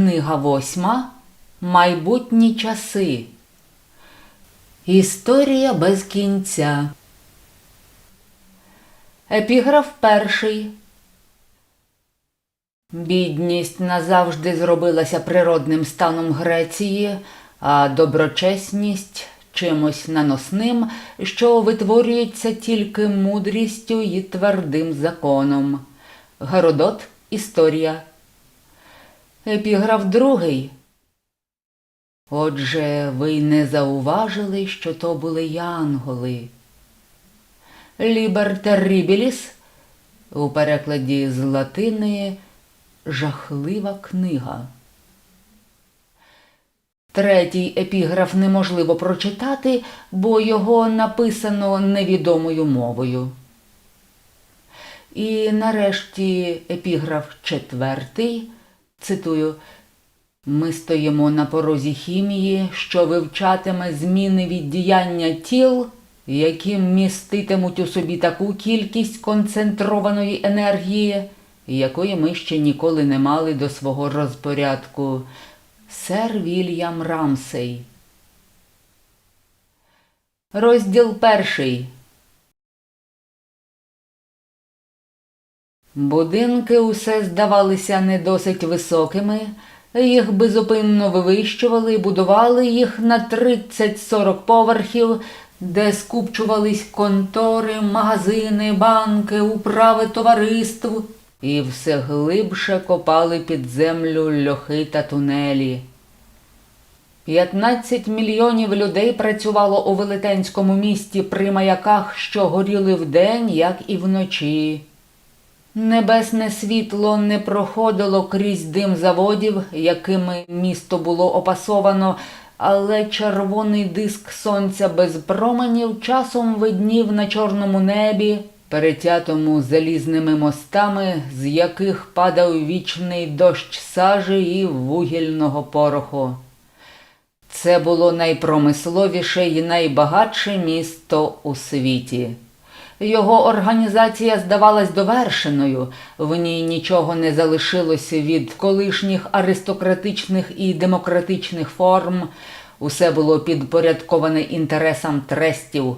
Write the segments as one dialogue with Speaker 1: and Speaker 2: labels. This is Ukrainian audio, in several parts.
Speaker 1: Книга восьма. Майбутні часи. Історія без кінця. Епіграф перший. Бідність назавжди зробилася природним станом Греції, а доброчесність чимось наносним, що витворюється тільки мудрістю і твердим законом. Геродот Історія. Епіграф другий. Отже, ви не зауважили, що то були янголи. Лібер Terribilis у перекладі з латини жахлива книга. Третій епіграф неможливо прочитати, бо його написано невідомою мовою. І нарешті епіграф четвертий, цитую, ми стоїмо на порозі хімії, що вивчатиме зміни від діяння тіл, які міститимуть у собі таку кількість концентрованої енергії, якої ми ще ніколи не мали до свого розпорядку. Сер Вільям Рамсей. Розділ перший. Будинки усе здавалися не досить високими, їх безупинно вивищували і будували їх на 30-40 поверхів, де скупчувались контори, магазини, банки, управи товариств, і все глибше копали під землю льохи та тунелі. 15 мільйонів людей працювало у велетенському місті при маяках, що горіли вдень, як і вночі. Небесне світло не проходило крізь дим заводів, якими місто було опасовано, але червоний диск сонця без променів часом виднів на чорному небі, перетятому залізними мостами, з яких падав вічний дощ сажі і вугільного пороху. Це було найпромисловіше і найбагатше місто у світі. Його організація здавалась довершеною, в ній нічого не залишилося від колишніх аристократичних і демократичних форм, усе було підпорядковане інтересам трестів.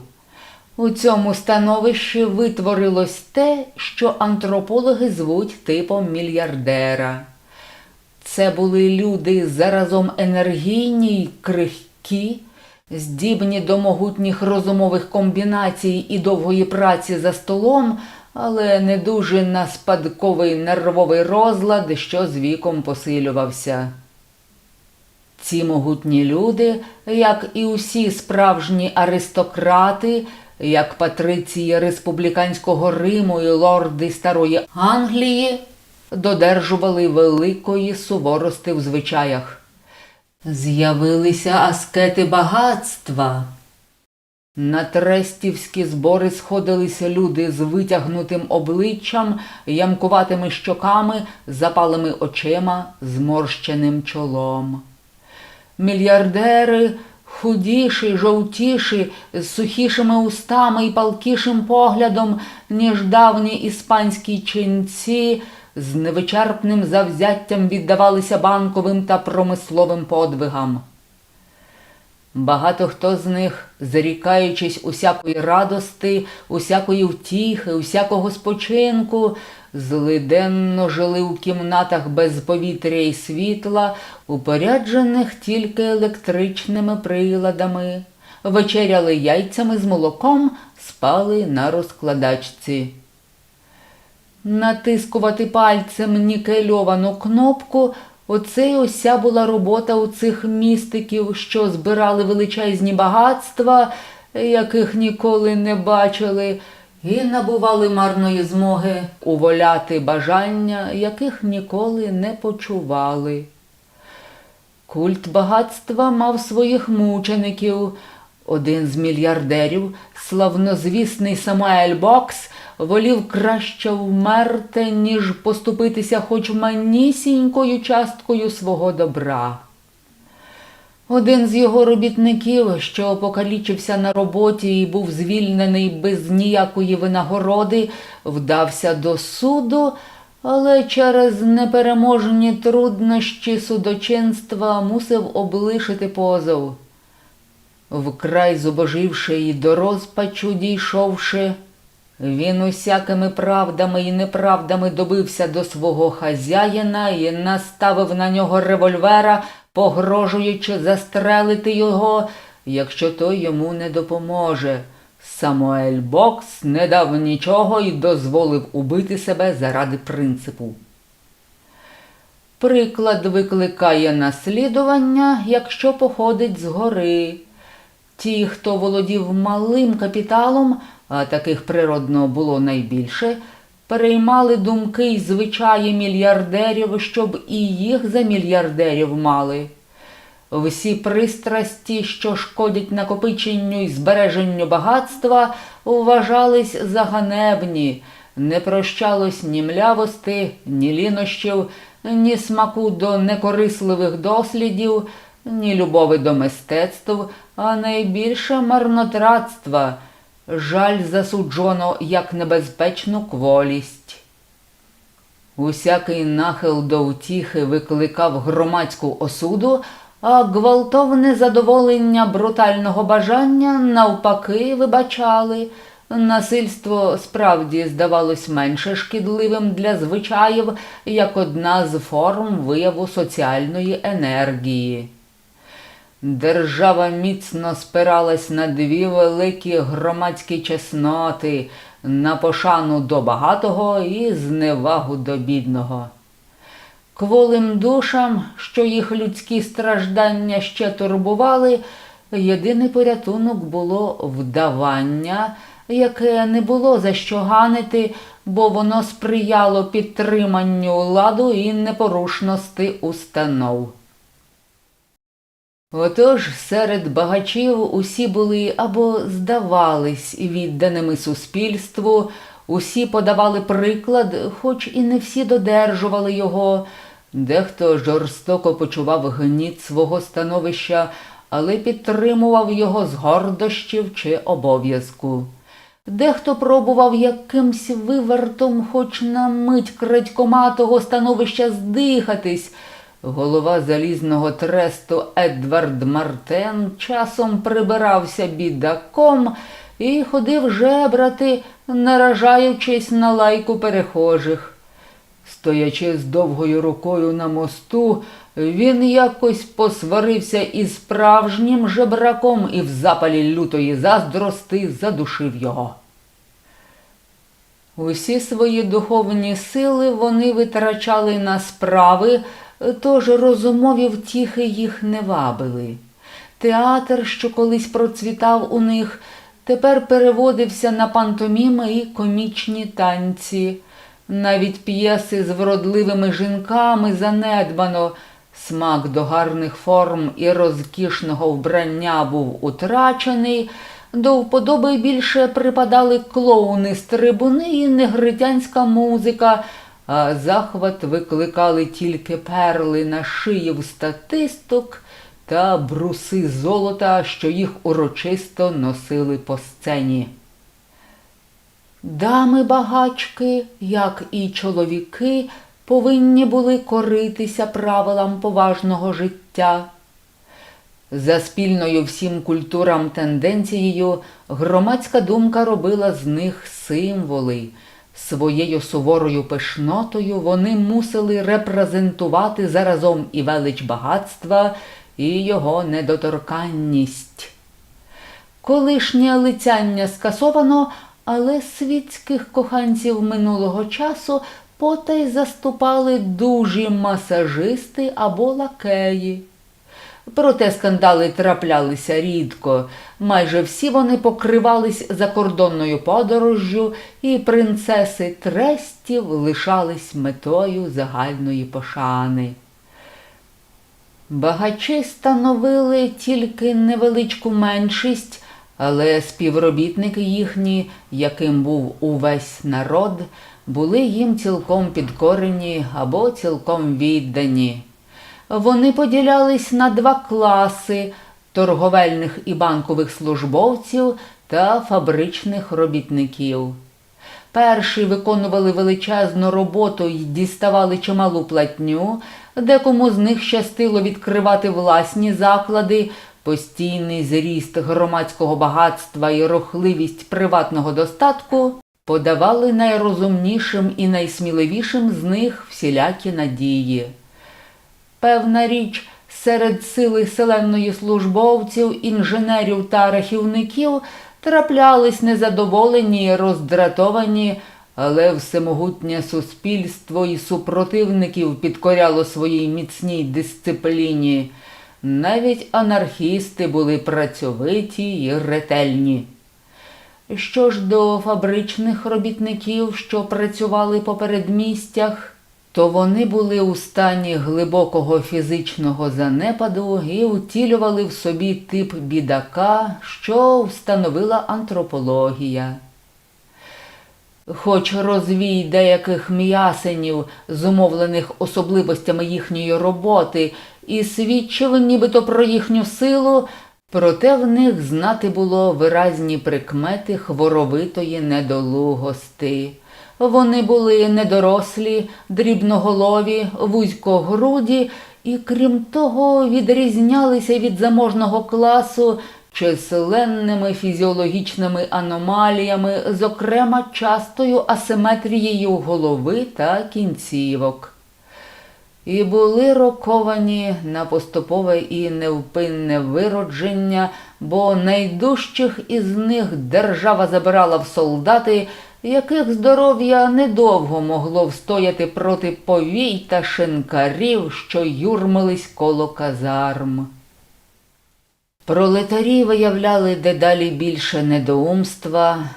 Speaker 1: У цьому становищі витворилось те, що антропологи звуть типом мільярдера. Це були люди заразом енергійні й крихкі, здібні до могутніх розумових комбінацій і довгої праці за столом, але не дуже на спадковий нервовий розлад, що з віком посилювався. Ці могутні люди, як і усі справжні аристократи, як патриції республіканського Риму і лорди Старої Англії, додержували великої суворости в звичаях. З'явилися аскети багатства. На трестівські збори сходилися люди з витягнутим обличчям, ямкуватими щоками, запалими очима, зморщеним чолом. Мільярдери, худіші, жовтіші, з сухішими устами і палкішим поглядом, ніж давні іспанські ченці, з невичерпним завзяттям віддавалися банковим та промисловим подвигам. Багато хто з них, зарікаючись усякої радости, усякої втіхи, усякого спочинку, злиденно жили у кімнатах без повітря і світла, упоряджених тільки електричними приладами, вечеряли яйцями з молоком, спали на розкладачці. Натискувати пальцем нікельовану кнопку оце й уся була робота у цих містиків, що збирали величезні багатства, яких ніколи не бачили, і набували марної змоги уволяти бажання, яких ніколи не почували. Культ багатства мав своїх мучеників. Один з мільярдерів, славнозвісний Самуель Бокс, волів краще вмерти, ніж поступитися хоч манісінькою часткою свого добра. Один з його робітників, що покалічився на роботі і був звільнений без ніякої винагороди, вдався до суду, але через непереможні труднощі судочинства мусив облишити позов. Вкрай зубоживши і до розпачу дійшовши, він усякими правдами і неправдами добився до свого хазяїна і наставив на нього револьвера, погрожуючи застрелити його, якщо той йому не допоможе. Самуель Бокс не дав нічого і дозволив убити себе заради принципу. Приклад викликає наслідування, якщо походить згори. Ті, хто володів малим капіталом, а таких природно було найбільше, переймали думки й звичаї мільярдерів, щоб і їх за мільярдерів мали. Всі пристрасті, що шкодять накопиченню і збереженню багатства, вважались за ганебні, не прощалось ні млявости, ні лінощів, ні смаку до некорисливих дослідів, ні любови до мистецтв, а найбільше марнотратства, жаль засуджено як небезпечну кволість. Усякий нахил до втіхи викликав громадську осуду, а гвалтовне задоволення брутального бажання навпаки вибачали. Насильство справді здавалось менше шкідливим для звичаїв, як одна з форм вияву соціальної енергії. Держава міцно спиралась на дві великі громадські чесноти, на пошану до багатого і зневагу до бідного. Кволим душам, що їх людські страждання ще турбували, єдиний порятунок було вдавання, яке не було за що ганити, бо воно сприяло підтриманню ладу і непорушності установ. Отож серед багачів усі були або здавались відданими суспільству, усі подавали приклад, хоч і не всі додержували його. Дехто жорстоко почував гніт свого становища, але підтримував його з гордощів чи обов'язку. Дехто пробував якимсь вивертом, хоч на мить крадькоматого становища здихатись. Голова залізного тресту Едвард Мартен часом прибирався бідаком і ходив жебрати, наражаючись на лайку перехожих. Стоячи з довгою рукою на мосту, він якось посварився із справжнім жебраком і в запалі лютої заздрости задушив його. Усі свої духовні сили вони витрачали на справи, тож розумові втіхи їх не вабили. Театр, що колись процвітав у них, тепер переводився на пантоміми і комічні танці. Навіть п'єси з вродливими жінками занедбано, смак до гарних форм і розкішного вбрання був утрачений, до вподоби більше припадали клоуни з трибуни і негритянська музика, захват викликали тільки перли на шиї в статисток та бруси золота, що їх урочисто носили по сцені. Дами багачки, як і чоловіки, повинні були коритися правилам поважного життя. За спільною всім культурам тенденцією громадська думка робила з них символи. Своєю суворою пишнотою вони мусили репрезентувати заразом і велич багатства, і його недоторканність. Колишнє лицяння скасовано, але світських коханців минулого часу потай заступали дужі масажисти або лакеї. Проте скандали траплялися рідко. Майже всі вони покривались закордонною подорожжю, і принцеси трестів лишались метою загальної пошани. Багачі становили тільки невеличку меншість, але співробітники їхні, яким був увесь народ, були їм цілком підкорені або цілком віддані. Вони поділялись на два класи торговельних і банкових службовців та фабричних робітників. Перші виконували величезну роботу і діставали чималу платню, декому з них щастило відкривати власні заклади, постійний зріст громадського багатства і рухливість приватного достатку подавали найрозумнішим і найсміливішим з них всілякі надії. Певна річ, серед сили селенної службовців, інженерів та рахівників траплялись незадоволені роздратовані, але всемогутнє суспільство і супротивників підкоряло своїй міцній дисципліні. Навіть анархісти були працьовиті і ретельні. Що ж до фабричних робітників, що працювали по передмістях, то вони були у стані глибокого фізичного занепаду і утілювали в собі тип бідака, що встановила антропологія. Хоч розвій деяких м'ясенів, зумовлених особливостями їхньої роботи, і свідчив нібито про їхню силу, проте в них знати було виразні прикмети хворовитої недолугости. Вони були недорослі, дрібноголові, вузькогруді і, крім того, відрізнялися від заможного класу численними фізіологічними аномаліями, зокрема частою асиметрією голови та кінцівок. І були роковані на поступове і невпинне виродження, бо найдужчих із них держава забирала в солдати, яких здоров'я недовго могло встояти проти повій та шинкарів, що юрмились коло казарм. Пролетарі виявляли дедалі більше недоумства,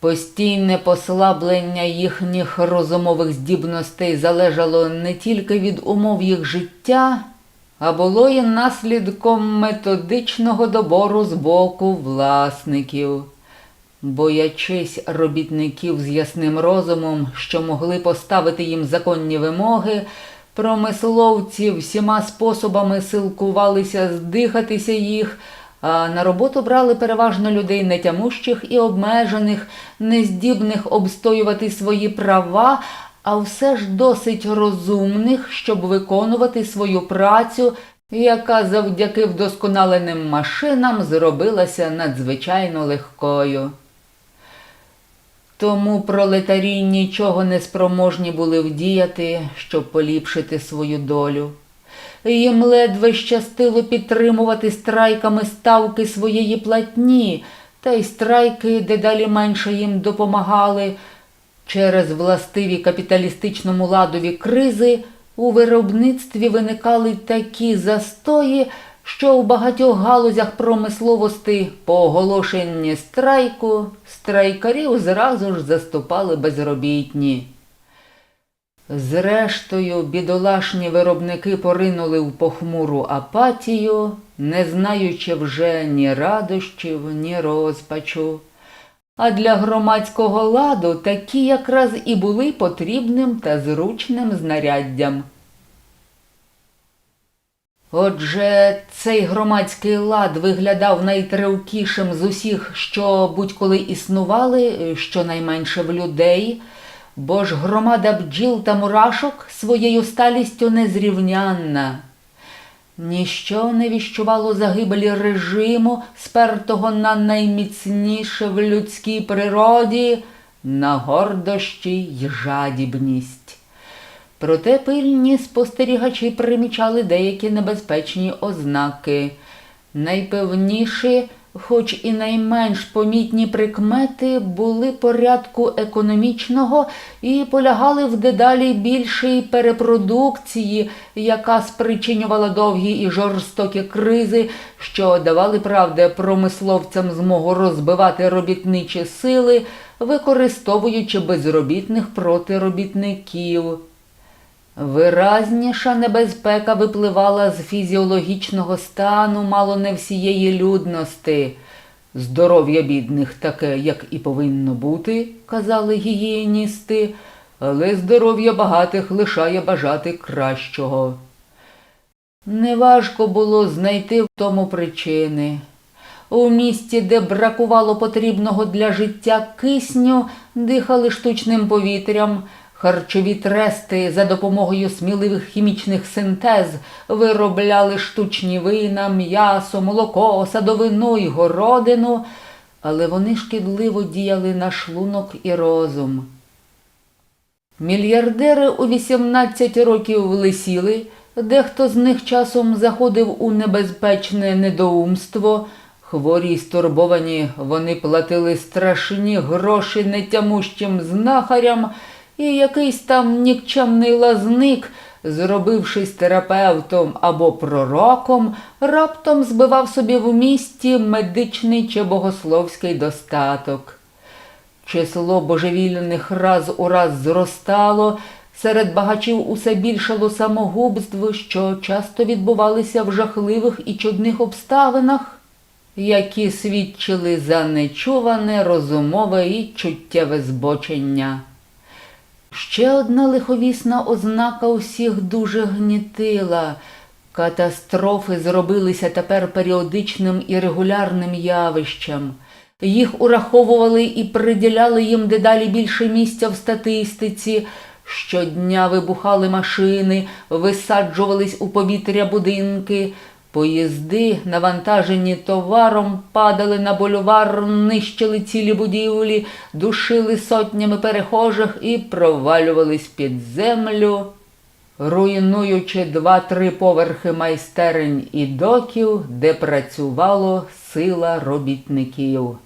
Speaker 1: Постійне послаблення їхніх розумових здібностей залежало не тільки від умов їх життя, а було і наслідком методичного добору з боку власників. Боячись робітників з ясним розумом, що могли поставити їм законні вимоги, промисловці всіма способами силкувалися здихатися їх, а на роботу брали переважно людей нетямущих і обмежених, нездібних обстоювати свої права, а все ж досить розумних, щоб виконувати свою працю, яка завдяки вдосконаленим машинам зробилася надзвичайно легкою. Тому пролетарі нічого не спроможні були вдіяти, щоб поліпшити свою долю. Їм ледве щастило підтримувати страйками ставки своєї платні, та й страйки дедалі менше їм допомагали. Через властиві капіталістичному ладові кризи у виробництві виникали такі застої, що у багатьох галузях промисловості по оголошенні страйку страйкарів зразу ж заступали безробітні. Зрештою, бідолашні виробники поринули в похмуру апатію, не знаючи вже ні радощів, ні розпачу. А для громадського ладу такі якраз і були потрібним та зручним знаряддям. Отже, цей громадський лад виглядав найтривкішим з усіх, що будь-коли існували, щонайменше в людей, бо ж громада бджіл та мурашок своєю сталістю незрівнянна. Ніщо не віщувало загибелі режиму, спертого на найміцніше в людській природі, на гордощі й жадібність. Проте пильні спостерігачі примічали деякі небезпечні ознаки. Найпевніші, хоч і найменш помітні прикмети, були порядку економічного і полягали в дедалі більшій перепродукції, яка спричинювала довгі і жорстокі кризи, що давали правде промисловцям змогу розбивати робітничі сили, використовуючи безробітних проти робітників. Виразніша небезпека випливала з фізіологічного стану мало не всієї людності. Здоров'я бідних таке, як і повинно бути, казали гігієністи, але здоров'я багатих лишає бажати кращого. Неважко було знайти в тому причини. У місті, де бракувало потрібного для життя кисню, дихали штучним повітрям. Харчові трести за допомогою сміливих хімічних синтез виробляли штучні вина, м'ясо, молоко, садовину й городину, але вони шкідливо діяли на шлунок і розум. Мільярдери у 18 років лисіли, дехто з них часом заходив у небезпечне недоумство. Хворі й стурбовані вони платили страшні гроші нетямущим знахарям, і якийсь там нікчемний лазник, зробившись терапевтом або пророком, раптом збивав собі в місті медичний чи богословський достаток. Число божевільних раз у раз зростало, серед багачів усе більшало самогубств, що часто відбувалися в жахливих і чудних обставинах, які свідчили за нечуване, розумове і чуттєве збочення. Ще одна лиховісна ознака усіх дуже гнітила. Катастрофи зробилися тепер періодичним і регулярним явищем. Їх ураховували і приділяли їм дедалі більше місця в статистиці. Щодня вибухали машини, висаджувались у повітря будинки. Поїзди, навантажені товаром, падали на бульвар, нищили цілі будівлі, душили сотнями перехожих і провалювались під землю, руйнуючи два-три поверхи майстерень і доків, де працювало сила робітників.